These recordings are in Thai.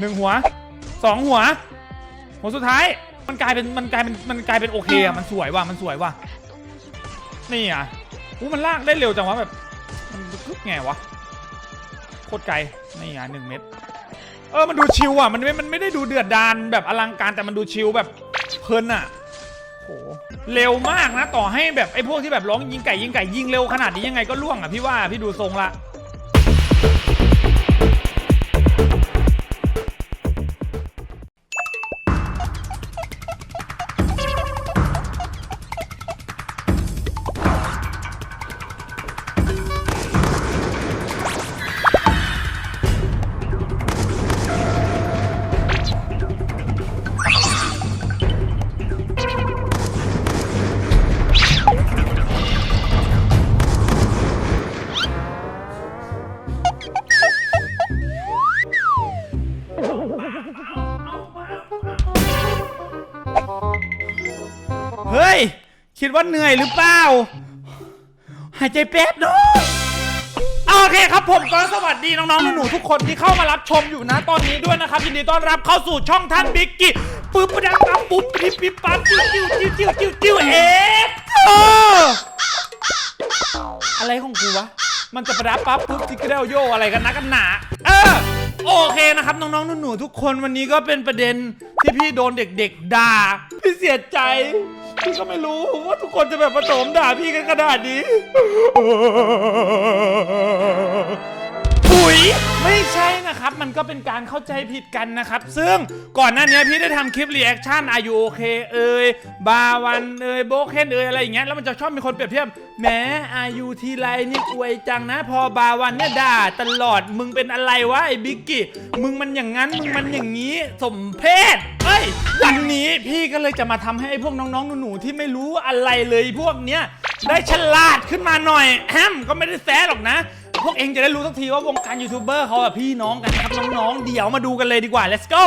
หนึ่งหัวสองหัว หัวสุดท้าย มันกลายเป็นมันกลายเป็นมันกลายเป็นโอเคอะมันสวยว่ะมันสวยว่ะนี่อะอู้มันลากได้เร็วจังวะแบบมันกึกไงวะโคตรไกลนี่อะหนึ่งเม็ดเออมันดูชิลอะมันไม่มันไม่ได้ดูเดือดดานแบบอลังการแต่มันดูชิลแบบเพลินอะโหเร็วมากนะต่อให้แบบไอ้พวกที่แบบร้องยิงไก่ยิงไก่ยิงเร็วขนาดนี้ยังไงก็ล่วงอะพี่ว่าพี่ดูทรงละ เฮ้ย คิดว่าเหนื่อยหรือเปล่า หายใจแป๊บเนาะโอเคครับผมก็สวัสดีน้องๆหนูๆทุกคนที่เข้ามารับชมอยู่นะตอนนี้ด้วยนะครับยินดีต้อนรับเข้าสู่ช่องท่านบิ๊กกี้ปึ๊บปะดังปั๊บปุ๊บปิ๊บปิ๊บปั๊บจิ้วจิ้วจิ้วจิ้วจิ้วจิ้วเอ๊ะเอออะไรของกูวะมันจะประดับปั๊บปุ๊บจิกเดลโยอะไรกันนะกันหนาเออ โอเคนะครับน้องๆหนูๆทุกคนวันนี้ก็เป็นประเด็นที่พี่โดนเด็กๆด่า พี่เสียใจพี่ก็ไม่รู้ว่าทุกคนจะแบบมาโถมด่าพี่กันขนาดนี้ ย ไม่ใช่นะครับ มันก็เป็นการเข้าใจผิดกันนะครับ ซึ่งก่อนหน้านี้พี่ได้ทำคลิปรีแอคชั่นอายุโอเคเอ่ยบาวันเอ่ยโบเคนเอ่ยอะไรอย่างเงี้ยแล้วมันจะชอบมีคนเปรียบเทียบแหม้อายุทีไรนี่อวยจังนะ พอบาวันเนี่ยด่าตลอดมึงเป็นอะไรวะไอ้บิ๊กกี้มึงมันอย่างนั้นมึงมันอย่างนี้สมเพศเอ้ยวันนี้พี่ก็เลยจะมาทำให้ไอ้พวกน้องๆหนูๆที่ไม่รู้อะไรเลยพวกเนี้ย ได้ฉลาดขึ้นมาหน่อยแฮมก็ไม่ได้แซะหรอกนะ พวกเองจะได้รู้สักทีว่าวงการยูทูบเบอร์เขาแบบพี่น้องกันนะครับน้องๆเดี๋ยวมาดูกันเลยดีกว่า let's go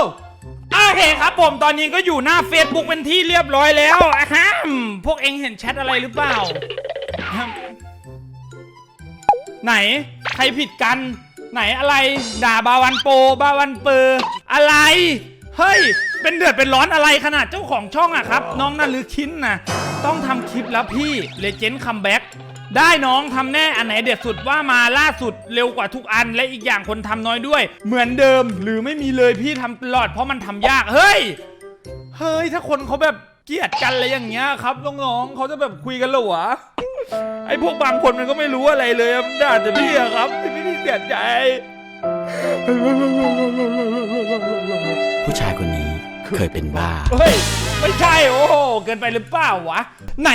โอเคครับผมตอนนี้ก็อยู่หน้า Facebook เป็นที่เรียบร้อยแล้วอะฮัมพวกเองเห็นแชทอะไรหรือเปล่า ไหน ใครผิดกัน ไหนอะไร ด่าบาวันโป บาวันเปอร์อะไร เฮ้ย เป็นเดือดเป็นร้อนอะไรขนาดเจ้าของช่องอะครับ น้องนาลือคินนะต้องทำคลิปแล้วพี่เลเจนด์คัมแบ็ก ได้น้องทำแน่อันไหนเด็ดสุดว่ามาล่าสุดเร็วกว่าทุกอันและอีกอย่างคนทำน้อยด้วย เหมือนเดิมหรือไม่มีเลยพี่ทำตลอดเพราะมันทำยากเฮ้ยเฮ้ยถ้าคนเขาแบบเกลียดกันอะไรอย่างเงี้ยครับน้องๆเขาจะแบบคุยกันเหรอวะไอ้พวกบางคนมันก็ไม่รู้อะไรเลยอะมันด่าแต่พี่อะครับที่พี่เสียใจ ผู้ชายคนนี้เคยเป็นบ้า เฮ้ย ไม่ใช่โอ้โหเกินไปหรือเปล่าวะ ไหน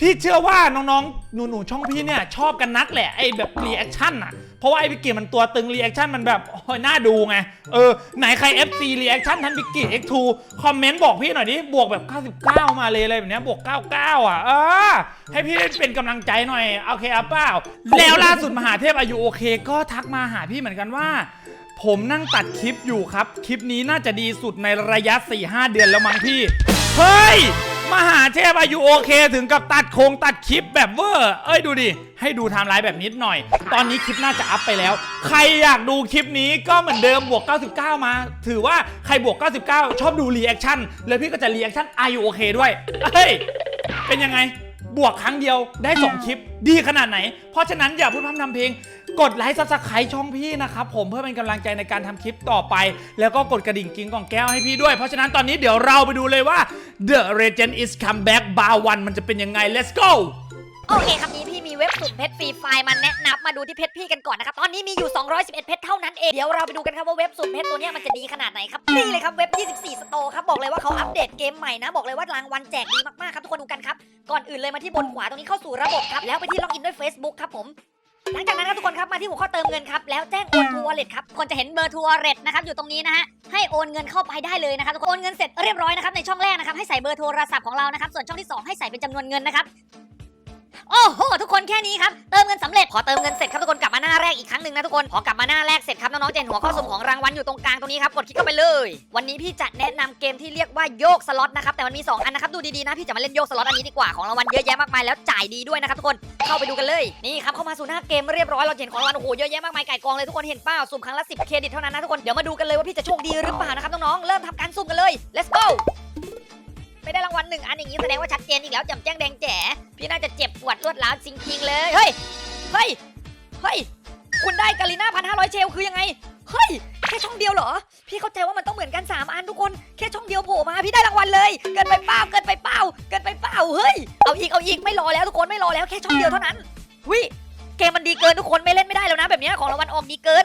พี่เชื่อว่าน้องๆ หนูๆ ช่องพี่เนี่ยชอบกันนักแหละไอ้แบบรีแอคชั่นอะ เพราะว่าไอ้บิกกี้มันตัวตึงรีแอคชั่นมันแบบโอ้ยน่าดูไง เออ ไหนใคร FC รีแอคชั่นท่านบิกกี้ X2 คอมเมนต์บอกพี่หน่อยดิ บวกแบบ 99 มาเลยอะไรแบบเนี้ยบวก 99 อะ เออ ให้พี่ได้เป็นกำลังใจหน่อย โอเคอะเปล่า แล้วล่าสุดมหาเทพอายุโอเค ก็ทักมาหาพี่เหมือนกันว่า ผมนั่งตัดคลิปอยู่ครับ คลิปนี้น่าจะดีสุดในระยะ 4-5 เดือนแล้วมั้งพี่ เฮ้ย มหาเทพอายุโอเค ถึงกับตัดโครงตัดคลิปแบบเวอร์ เอ้ยดูดิ ให้ดูไทม์ไลน์แบบนิดหน่อย ตอนนี้คลิปน่าจะอัพไปแล้ว ใครอยากดูคลิปนี้ก็เหมือนเดิมบวก 99 มา ถือว่าใครบวก 99 ชอบดูรีแอคชั่น แล้วพี่ก็จะรีแอคชั่นอายุโอเคด้วย เฮ้ย เป็นยังไง บวกครั้งเดียวได้ 2 คลิป ดีขนาดไหน เพราะฉะนั้นอย่าพูดพร่ำทำเพลง กดไลค์ซับสไครต์ช่องพี่นะครับ ผมเพื่อเป็นกำลังใจในการทำคลิปต่อไป แล้วก็กดกระดิ่งกิ้งกล่องแก้วให้พี่ด้วย เพราะฉะนั้นตอนนี้เดี๋ยวเราไปดูเลยว่า The Legend is come back bar one มันจะเป็นยังไง let's go โอเคครับนี้พี่มี เว็บสุ่มเพชรฟรีไฟล์มาแนะนำมาดูที่เพชรพี่กันก่อนนะครับตอนนี้มีอยู่ 211 เพชรเท่านั้นเองเดี๋ยวเราไปดูกันครับว่าเว็บสุ่มเพชรตัวนี้มันจะดีขนาดไหนครับนี่เลยครับเว็บ 24 สโตร์ครับบอกเลยว่าเขาอัปเดตเกมใหม่นะบอกเลยว่ารางวัลแจกดีมากๆครับทุกคนดูกันครับก่อนอื่นเลยมาที่บนขวาตรงนี้เข้าสู่ระบบครับแล้วไปที่ล็อกอินด้วย Facebook ครับผมหลังจากนั้นครับทุกคนครับมาที่หัวข้อเติมเงินครับแล้วแจ้งโอนทัวร์เลทครับคนจะเห็นเบอร์ทัวร์เลทนะครับอยู่ตรงนี้นะฮะให้โอนเงินเข้าไปได้เลยนะครับทุกคนโอนเงินเสร็จเรียบร้อยนะครับในช่องแรกนะครับให้ใส่เบอร์โทรศัพท์ของเรานะครับส่วนช่องที่สองให้ใส่เป็นจำนวนเงินนะครับ โอ้โหทุกคนแค่นี้ครับเติมเงินสำเร็จพอเติมเงินเสร็จครับทุกคนกลับมาหน้าแรกอีกครั้งหนึ่งนะทุกคนพอกลับมาหน้าแรกเสร็จครับน้องๆเห็นหัวข้อสุ่มของรางวัลอยู่ตรงกลางตรงนี้ครับกดคลิกเข้าไปเลย วันนี้พี่จะแนะนำเกมที่เรียกว่าโยกสล็อตนะครับแต่มันมี 2 อันนะครับดูดีๆนะพี่จะมาเล่นโยกสล็อตอันนี้ดีกว่าของรางวัลเยอะแยะมากมายแล้วจ่ายดีด้วยนะครับทุกคนเข้าไปดูกันเลยนี่ครับเข้ามาสู่หน้าเกมเรียบร้อยเราเห็นของรางวัลโอ้โหเยอะแยะมากมายไก่กองเลยทุกคนเห็นเปล่าสุ่มครั้งละ10เครดิตเท่านั้นนะทุกคนเดี๋ยวมาดูกันเลยว่าพี่จะโชคดีหรือเปล่านะครับน้องๆเริ่มทำการสุ่มกันเลย let's go ไม่ได้รางวัลหนึ่งอันอย่างนี้แสดงว่าชัดเจนอีกแล้วจำแจ้งแดงแจ๋พี่น่าจะเจ็บปวดรวดร้าวจริงๆเลย เฮ้ย เฮ้ย เฮ้ย คุณได้กาลิน่าพันห้าร้อยเชลคือยังไง เฮ้ย แค่ช่องเดียวเหรอ พี่เข้าใจว่ามันต้องเหมือนกัน 3 อันทุกคน แค่ช่องเดียวโผล่มาพี่ได้รางวัลเลย เกินไปเปล่า เกินไปเปล่า เกินไปเปล่า เฮ้ย เอาอีก เอาอีก ไม่รอแล้วทุกคน ไม่รอแล้ว แค่ช่องเดียวเท่านั้นวิเกมมันดีเกินทุกคนไม่เล่นไม่ได้แล้วนะแบบนี้ของรางวัลออกดีเกิน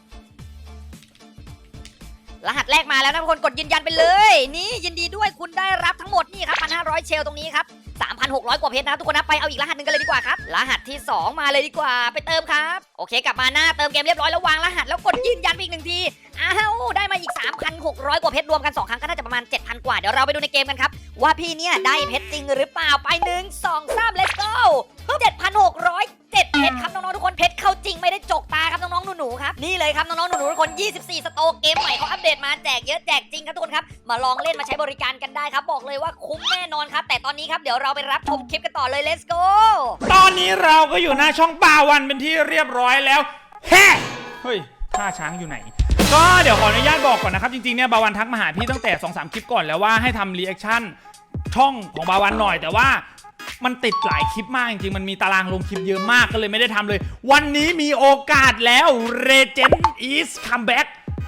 รหัสแรกมาแล้วนะทุกคนกดยืนยันไปเลย นี่ยินดีด้วยคุณได้รับทั้งหมดนี่ครับ1,500 เชลตรงนี้ครับ3,600 กว่าเพชรนะทุกคนนะไปเอาอีกรหัสหนึ่งกันเลยดีกว่าครับ รหัสที่ 2 มาเลยดีกว่าไปเติมครับ โอเคกลับมาหน้าเติมเกมเรียบร้อยแล้ววางรหัสแล้วกดยืนยันไปอีกหนึ่งทีอ้าวได้มาอีก 3,600 กว่าเพชรรวมกัน 2 ครั้งก็น่าจะประมาณ 7,000 กว่าเดี๋ยวเราไปดูในเกมกันครับ ว่าพี่เนี่ยได้เพชรจริงหรือเปล่าไปหนึ่งสองสาม let's go นี่เลยครับน้องๆหนูๆทุกคน 24 สโตเกมใหม่เขาอัปเดตมาแจกเยอะแจกจริงครับทุกคนครับ มาลองเล่นมาใช้บริการกันได้ครับ บอกเลยว่าคุ้มแน่นอนครับ แต่ตอนนี้ครับเดี๋ยวเราไปรับชมคลิปกันต่อเลย let's go ตอนนี้เราก็อยู่หน้าช่องปาวันเป็นที่เรียบร้อยแล้วแฮ่เฮ้ยท่าช้างอยู่ไหนก็เดี๋ยวขออนุญาตบอกก่อนนะครับจริงๆเนี่ยบาวันทักมาหาพี่ตั้งแต่2อสคลิปก่อนแล้วว่าให้ทำรีแอคชั่นช่องของบาวันหน่อยแต่ว่า มันติดหลายคลิปมากจริงๆ มันมีตารางลงคลิปเยอะมากก็เลยไม่ได้ทำเลย วันนี้มีโอกาสแล้ว Regent is comeback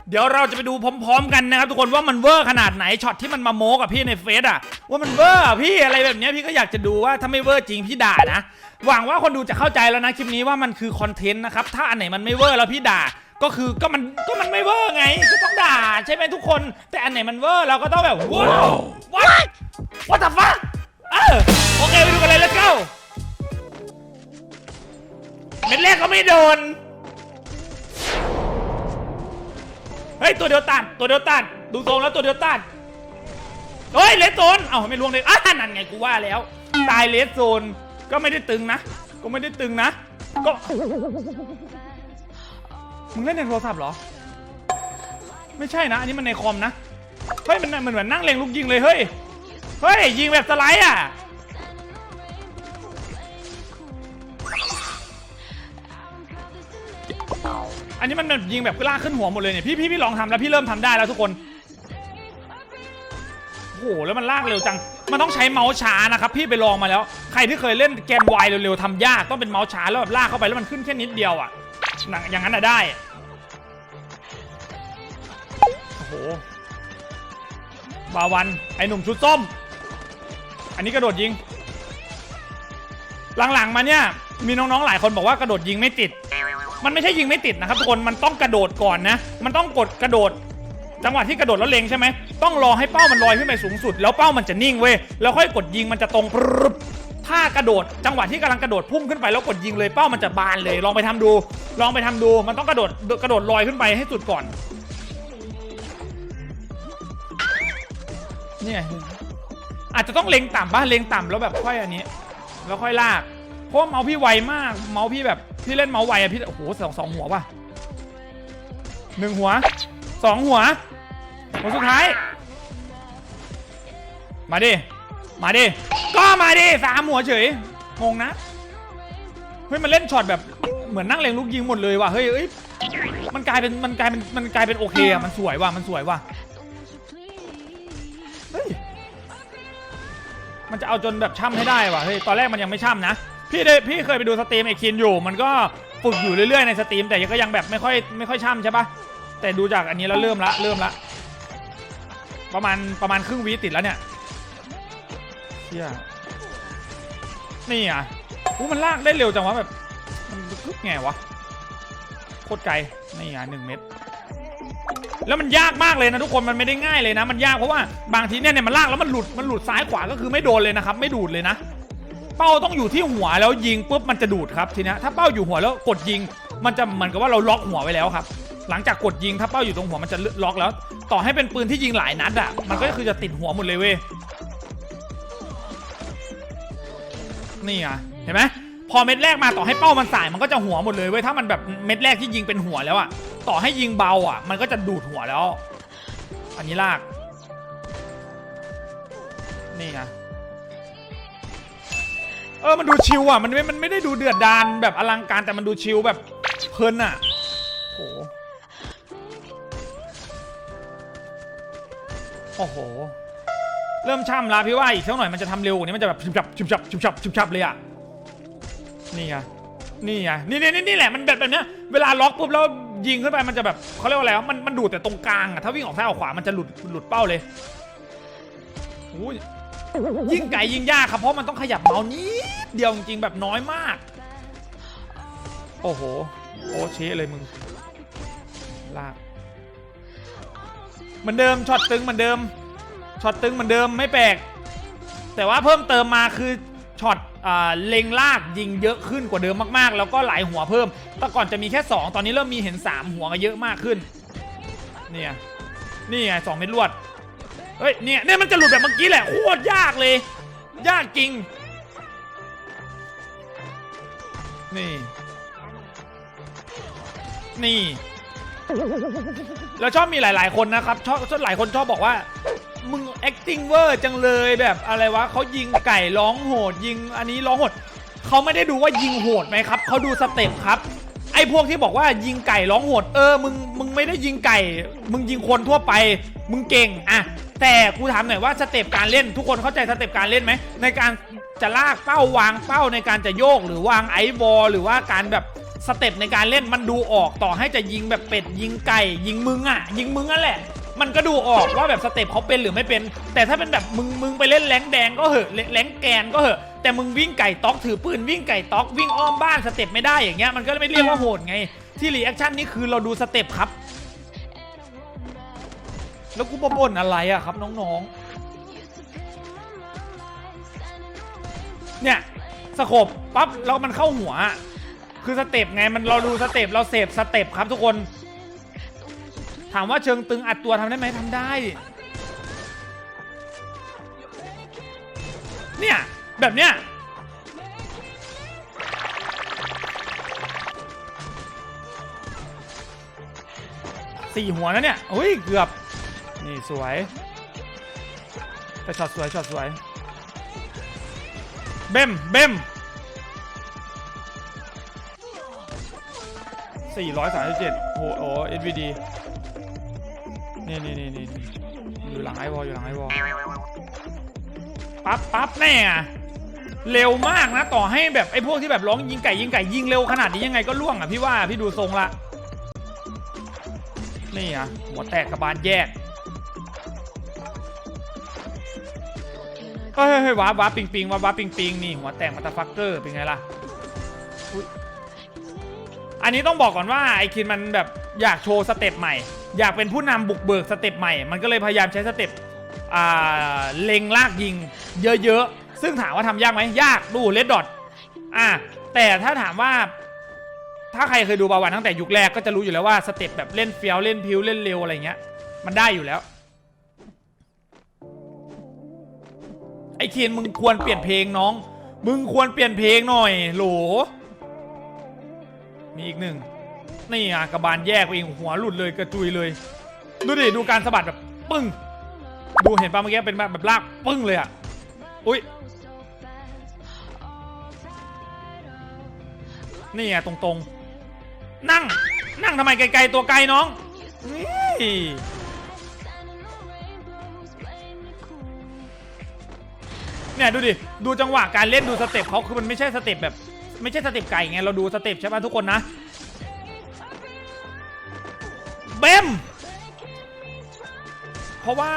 เดี๋ยวเราจะไปดูพร้อมๆ กันนะครับทุกคนว่ามันเวอร์ขนาดไหนช็อตที่มันมาโม้กับพี่ในเฟซอะว่ามันเวอร์พี่อะไรแบบนี้พี่ก็อยากจะดูว่าถ้าไม่เวอร์จริงพี่ด่านะ หวังว่าคนดูจะเข้าใจแล้วนะคลิปนี้ว่ามันคือคอนเทนต์นะครับถ้าอันไหนมันไม่เวอร์แล้วพี่ด่าก็คือก็มันก็มันไม่เวอร์ไงก็ต้องด่าใช่ไหมทุกคน แต่อันไหนมันเวอร์เราก็ต้องแบบว้าว what what the fuck เออโอเคไปดูกันเลย let's go เม็ดแรกก็ไม่โดน เฮ้ย ตัวเดียวตันตัวเดียวตันดูทรงแล้วตัวเดียวตันเฮ้ยเลสโซนเอ้าไม่ล่วงเลยอะนั่นไงกูว่าแล้ว ตายเลสโซนก็ไม่ได้ตึงนะ ก็ไม่ได้ตึงนะ ก็ มึงเล่นในโทรศัพท์เหรอ ไม่ใช่นะ อันนี้มันในคอมนะ เฮ้ย มันมันเหมือนนั่งเล็งลูกยิงเลยเฮ้ย เฮ้ย ยิงแบบสไลด์อะ อันนี้มันแบบยิงแบบลากขึ้นหัวหมดเลยเนี่ย พี่พี่พี่ลองทำแล้วพี่เริ่มทำได้แล้วทุกคน โอ้โห แล้วมันลากเร็วจัง มันต้องใช้เมาส์ช้านะครับ พี่ไปลองมาแล้ว ใครที่เคยเล่นเกมวายเร็วๆทำยากต้องเป็นเมาส์ช้าแล้วแบบลากเข้าไปแล้วมันขึ้นแค่นิดเดียวอะ อย่างนั้นอะได้ โอ้โหบาวัน ไอหนุ่มชุดส้ม อันนี้กระโดดยิง หลังๆมาเนี่ย มีน้องๆหลายคนบอกว่ากระโดดยิงไม่ติด มันไม่ใช่ยิงไม่ติดนะครับทุกคนมันต้องกระโดดก่อนนะ มันต้องกดกระโดด จังหวะที่กระโดดแล้วเล็งใช่ไหมต้องรอให้เป้ามันลอยขึ้นไปสูงสุด แล้วเป้ามันจะนิ่งเว้ยแล้วค่อยกดยิงมันจะตรงปรึบถ้ากระโดด จังหวะที่กำลังกระโดดพุ่งขึ้นไปแล้วกดยิงเลยเป้ามันจะบานเลย ลองไปทำดู ลองไปทำดู มันต้องกระโดดกระโดดลอยขึ้นไปให้สุดก่อน เนี่ย อาจจะต้องเล็งต่ำป่ะเล็งต่ำแล้วแบบค่อยอันนี้ แล้วค่อยลากเพราะว่าเมาส์พี่ไวมาก เมาส์พี่แบบพี่เล่นเมาส์ไวอะพี่โอ้โหสองสองหัวว่ะหนึ่งหัวสองหัวหัวสุดท้าย มาดิมาดิก็มาดิสามหัวเฉยงงนะเฮ้ยมันเล่นช็อตแบบเหมือนนั่งเล็งลูกยิงหมดเลยว่ะเฮ้ยเอ้ยมันกลายเป็นมันกลายเป็นมันกลายเป็นโอเคอะมันสวยว่ะมันสวยว่ะ มันจะเอาจนแบบช่ำให้ได้ว่ะเฮ้ยตอนแรกมันยังไม่ช่ำนะ พี่ได้พี่เคยไปดูสตรีมไอคินอยู่ มันก็ฝึกอยู่เรื่อยๆในสตรีมแต่ยังก็ยังแบบไม่ค่อยไม่ค่อยช่ำใช่ปะแต่ดูจากอันนี้แล้วเริ่มละเริ่มละประมาณประมาณครึ่งวิติดแล้วเนี่ยเชี่ยนี่อะอู้มันลากได้เร็วจังวะแบบมันกึกไงวะโคตรไกลนี่อะหนึ่งเม็ด แล้วมันยากมากเลยนะทุกคนมันไม่ได้ง่ายเลยนะ มันยากเพราะว่าบางทีเนี่ยเนี่ยมันลากแล้วมันหลุดมันหลุดซ้ายขวาก็คือไม่โดนเลยนะครับ ไม่ดูดเลยนะ เป้าต้องอยู่ที่หัวแล้วยิงปุ๊บมันจะดูดครับทีนี้ถ้าเป้าอยู่หัวแล้วกดยิง มันจะเหมือนกับว่าเราล็อกหัวไว้แล้วครับ หลังจากกดยิงถ้าเป้าอยู่ตรงหัวมันจะล็อกแล้ว ต่อให้เป็นปืนที่ยิงหลายนัดอะมันก็คือจะติดหัวหมดเลยเว้ยนี่อะเห็นไหมพอเม็ดแรกมาต่อให้เป้ามันสายมันก็จะหัวหมดเลยเว้ยถ้ามันแบบเม็ดแรกที่ยิงเป็นหัวแล้วอะ ต่อให้ยิงเบาอะ มันก็จะดูดหัวแล้ว อันนี้ลาก นี่ไงเออ มันดูชิลอะ มันไม่ มันไม่ได้ดูเดือดดานแบบอลังการแต่มันดูชิลแบบเพลินอะโหโอ้โห เริ่มช่ำละพี่ว่าอีกสักหน่อยมันจะทำเร็วกว่านี้มันจะแบบชุบชับชุบชับชุบชับชุบชับเลยอะ นี่ไง นี่ไงนี่นี่นี่นี่แหละมันแบบแบบเนี้ย เวลาล็อกปุ๊บแล้ว ยิงขึ้นไปมันจะแบบเขาเรียกว่าอะไรวะมันมันดูดแต่ตรงกลางอะถ้าวิ่งออกซ้ายออกขวามันจะหลุดหลุดเป้าเลยอุ้ยยิ่งไก่ยิงยากครับเพราะมันต้องขยับเมาส์นิดเดียวจริงๆแบบน้อยมาก โอ้โหโอ้เชะเลยมึงลากเหมือนเดิมช็อตตึงเหมือนเดิมช็อตตึงเหมือนเดิมไม่แปลกแต่ว่าเพิ่มเติมมาคือ ช็อตเล็งลากยิงเยอะขึ้นกว่าเดิมมากๆ แล้วก็หลายหัวเพิ่ม แต่ก่อนจะมีแค่ 2 ตอนนี้เริ่มมีเห็น 3 หัวกันเยอะมากขึ้น เนี่ยนี่ไงสองเม็ดลวด เฮ้ย เนี่ยเนี่ยมันจะหลุดแบบเมื่อกี้แหละโคตรยากเลย ยากจริง นี่ นี่ แล้วชอบมีหลาย ๆ คนนะครับ ชอบชอบหลายคนชอบบอกว่า มึง acting เวอร์จังเลยแบบอะไรวะเขายิงไก่ร้องโหด ยิงอันนี้ร้องโหดเขาไม่ได้ดูว่ายิงโหดไหมครับเขาดูสเต็ปครับไอ้พวกที่บอกว่ายิงไก่ร้องโหดเออมึงมึงไม่ได้ยิงไก่ มึงยิงคนทั่วไป มึงเก่งอะแต่กูถามหน่อยว่าสเต็ปการเล่นทุกคนเข้าใจสเต็ปการเล่นไหมในการจะลากเป้าวางเป้าในการจะโยกหรือวางไอซ์บอลหรือว่าการแบบสเต็ปในการเล่นมันดูออกต่อให้จะยิงแบบเป็ดยิงไก่ ยิงมึงอะยิงมึงนั่นแหละ มันก็ดูออกว่าแบบสเต็ปเขาเป็นหรือไม่เป็น แต่ถ้าเป็นแบบมึงมึงไปเล่นแรงแดงก็เหอะแรงแกนก็เหอะ แต่มึงวิ่งไก่ต๊อกถือปืนวิ่งไก่ต๊อกวิ่งอ้อมบ้านสเต็ปไม่ได้อย่างเงี้ยมันก็ไม่เรียกว่าโหดไง ที่รีแอคชั่นนี่คือเราดูสเต็ปครับ แล้วกูบ่นอะไรอะครับน้องๆ เนี่ยสโคบปั๊บแล้วมันเข้าหัว คือสเต็ปไงมันเราดูสเต็ปเราเสพสเต็ปครับทุกคน ถามว่าเชิงตึงอัดตัวทำได้ไหมทำได้ เนี่ย แบบเนี้ยสี่หัวนะเนี่ยอุ้ย เกือบ นี่สวย แต่ช็อตสวย ช็อตสวย เบมเบม437โอ้โห SVD นี่ นี่นี่นี่อยู่หลังไอวอลอยู่หลังไอวอลปั๊บปั๊บแน่อเร็วมากนะ ต่อให้แบบไอ้พวกที่แบบร้องยิงไก่ยิงไก่ยิงเร็วขนาดนี้ยังไงก็ล่วงอะพี่ว่าพี่ดูทรงละนี่อะหัวแตกกระบาลแยกเฮ้ยเฮ้ยว้าว้าปิงปิงว้าว้าปิงปิงนี่หัวแตกมาตาฟักเกอร์เป็นไงล่ะอันนี้ต้องบอกก่อนว่าไอคินมันแบบอยากโชว์สเต็ปใหม่ อยากเป็นผู้นำบุกเบิกสเต็ปใหม่ มันก็เลยพยายามใช้สเต็ปอ่าเล็งลากยิง เยอะๆ ซึ่งถามว่าทำยากไหมยากดูเลดดอทอะแต่ถ้าถามว่า ถ้าใครเคยดูบาวันตั้งแต่ยุคแรกก็จะรู้อยู่แล้วว่าสเต็ปแบบเล่นเฟี้ยวเล่นพิวเล่นเร็วอะไรเงี้ย มันได้อยู่แล้ว ไอ้เคียนมึงควรเปลี่ยนเพลงน้อง มึงควรเปลี่ยนเพลงหน่อยโหลมีอีกหนึ่ง นี่อะกระบาลแยกไปเองหัวหลุดเลยกระจุยเลย ดูดิดูการสะบัดแบบปึ้ง ดูเห็นปะเมื่อกี้เป็นแบบแบบลากปึ้งเลยอะอุ้ยนี่ไงตรงๆ นั่งนั่งทำไมไกลๆตัวไกลน้องนี่เนี่ยดูดิ ดูจังหวะการเล่นดูสเต็ปเขาคือมันไม่ใช่สเต็ปแบบ ไม่ใช่สเต็ปไก่ไงเราดูสเต็ปใช่ป่ะทุกคนนะ เบมเพราะว่า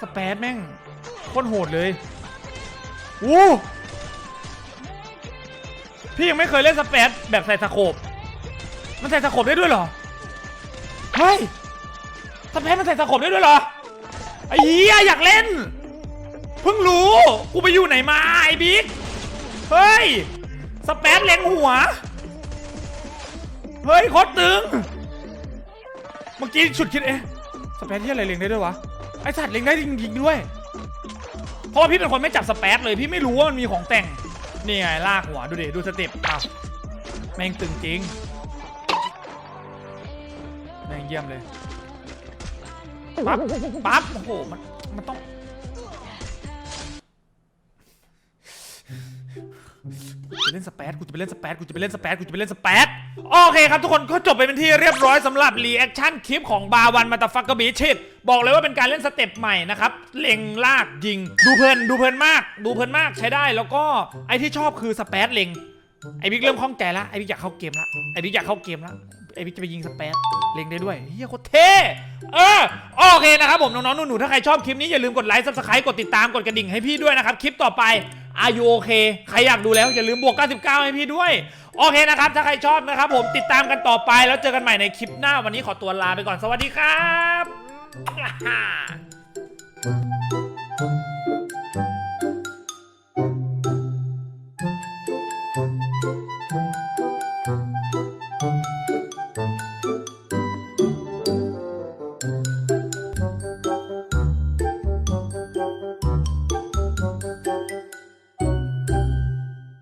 สเปซแม่งโคตรโหดเลยวู้พี่ยังไม่เคยเล่นสเปซแบบใส่สโคปมันใส่สโคปได้ด้วยเหรอ เฮ้ย สเปซมันใส่สโคปได้ด้วยเหรอ ไอ้เหี้ยอยากเล่น เพิ่งรู้ กูไปอยู่ไหนมาไอ้บิ๊ก เฮ้ย สเปซเล็งหัว เฮ้ยโคตรตึง เมื่อกี้ฉุดคิดเอ๊ะสเปซที่อะไรเล็งได้ด้วยวะ ไอสัตว์เล็งได้จริงๆด้วย เพราะว่าพี่เป็นคนไม่จับสเปซเลยพี่ไม่รู้ว่ามันมีของแต่ง นี่ไงลากหัวดูดิดูสเต็ปอ้าวแม่งตึงจริง แม่งเยี่ยมเลย ปั๊บ ปั๊บ โอ้โห มัน มันต้อง จะเล่นสเปซกูจะไปเล่นสเปซกูจะไปเล่นสเปซกูจะไปเล่นสเปซโอเคครับทุกคนก็จบไปเป็นที่เรียบร้อยสำหรับรีแอคชั่นคลิปของบาวันมาตาฟักกบีชิดบอกเลยว่าเป็นการเล่นสเต็ปใหม่นะครับ เล็งลากยิง ดูเพลินดูเพลินมาก ดูเพลินมากใช้ได้แล้วก็ไอที่ชอบคือสเปซเล็งไอบิ๊กเริ่มคล่องใจละไอบิ๊กอยากเข้าเกมละไอบิ๊กอยากเข้าเกมละไอบิ๊กจะไปยิงสเปซเล็งได้ด้วยเฮียโคตรเท่เออโอเคนะครับผมน้องๆหนูๆถ้าใครชอบคลิปนี้อย่าลืมกดไลค์ซับสไครต์กดติดตามกดกระดิ่งให้พี่ด้วยนะครับ คลิปต่อไป อายุโอเค ใครอยากดูแล้วอย่าลืมบวก 99 ให้พี่ด้วย โอเคนะครับ ถ้าใครชอบนะครับผมติดตามกันต่อไปแล้วเจอกันใหม่ในคลิปหน้าวันนี้ขอตัวลาไปก่อนสวัสดีครับ